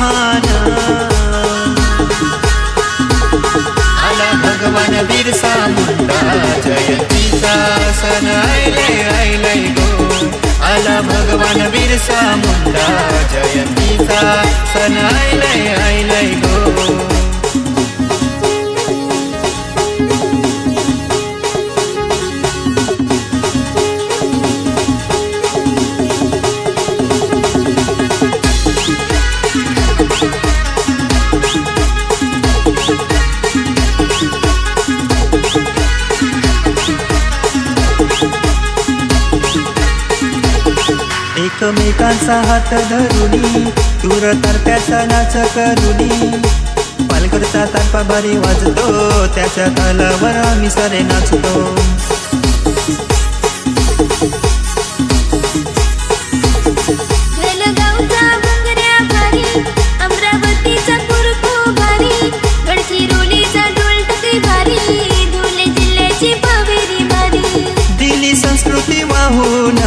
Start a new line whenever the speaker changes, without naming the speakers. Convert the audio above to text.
महान आला भगवान बिरसा मुंडा जयंतीचा सण आयले आयले गो. आला भगवान बिरसा मुंडा जयंती एकमेकांचा हात धरुनी तूर तरप्याचा नाच करुनी. पालकडचा तारपा भारी वाजतो त्याच्या तालावर आम्ही सारे नाचतो. दिली संस्कृती वाहून